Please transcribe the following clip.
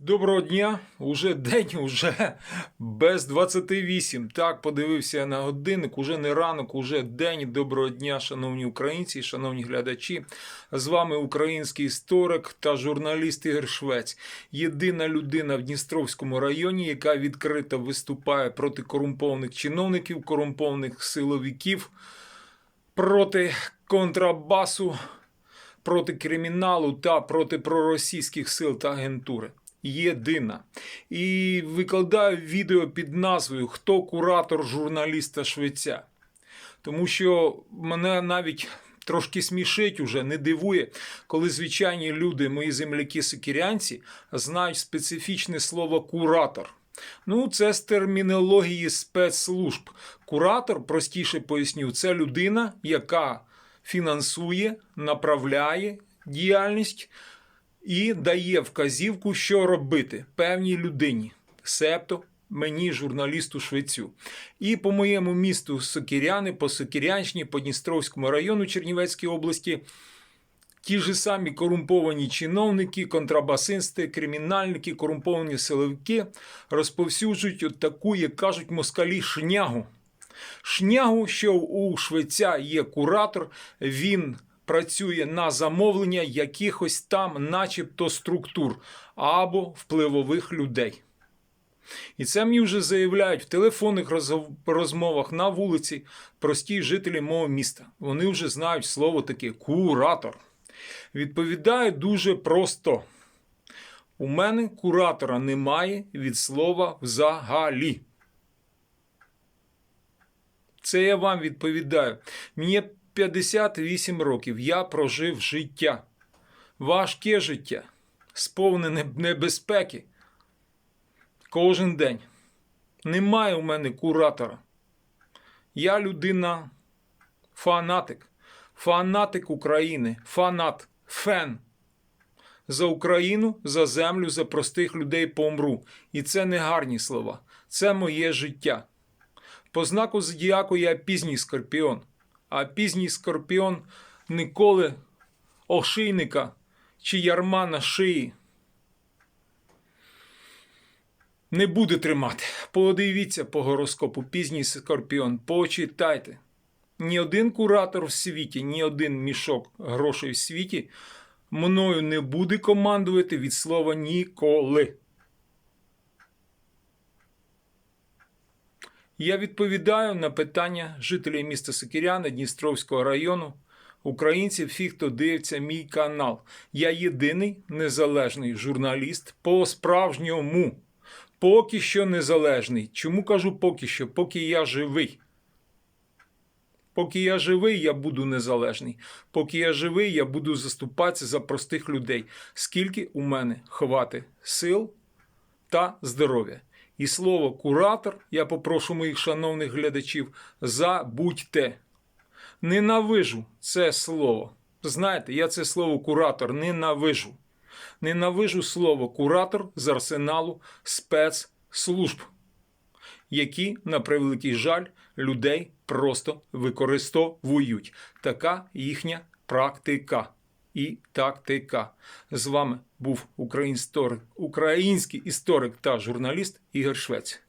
Доброго дня, уже день, уже без 28. Так, подивився на годинник, уже не ранок, уже день. Доброго дня, шановні українці, шановні глядачі. З вами український історик та журналіст Ігор Швець. Єдина людина в Дністровському районі, яка відкрито виступає проти корумпованих чиновників, корумпованих силовиків, проти контрабасу проти криміналу та проти проросійських сил та агентури. Єдина. І викладаю відео під назвою Хто куратор журналіста Швеця. Тому що мене навіть трошки смішить уже, не дивує, коли звичайні люди, мої земляки-сокірянці, знають специфічне слово куратор. Ну, це з термінології спецслужб. Куратор, простіше поясню, це людина, яка фінансує, направляє діяльність і дає вказівку, що робити певній людині, себто мені, журналісту Швецю. І по моєму місту Сокіряни, по Сокірянщині, по Дністровському району Чернівецької області. Ті ж самі корумповані чиновники, контрабасисти, кримінальники, корумповані силовики розповсюджують от таку, як кажуть москалі, шнягу. Шнягу, що у швеця є куратор, він працює на замовлення якихось там, начебто, структур або впливових людей. І це мені вже заявляють в телефонних розмовах на вулиці прості жителі мого міста. Вони вже знають слово таке куратор. Відповідаю дуже просто. У мене куратора немає від слова взагалі. Це я вам відповідаю. Мені 58 років. Я прожив життя. Важке життя, сповнене небезпеки. Кожен день. Немає у мене куратора. Я людина фанатик. Фанатик України. Фанат. Фен. За Україну, за землю, за простих людей помру. І це не гарні слова. Це моє життя. По знаку зодіаку я пізній скорпіон, а пізній скорпіон ніколи ошийника чи ярма на шиї не буде тримати. Подивіться по гороскопу пізній скорпіон, почитайте. Ні один куратор в світі, ні один мішок грошей в світі мною не буде командувати від слова ніколи. Я відповідаю на питання жителів міста Сокіряни Дністровського району, українців, всіх, хто дивиться мій канал. Я єдиний незалежний журналіст по справжньому. Поки що незалежний. Чому кажу поки що? Поки я живий. Поки я живий, я буду незалежний. Поки я живий, я буду заступатися за простих людей. Скільки у мене хвати сил та здоров'я. І слово куратор, я попрошу моїх шановних глядачів, забудьте. Ненавижу це слово. Знаєте, я це слово куратор ненавижу. Ненавижу слово куратор з арсеналу спецслужб, які, на превеликий жаль, людей просто використовують. Така їхня практика і тактика. З вами був український історик, та журналіст Ігор Швець.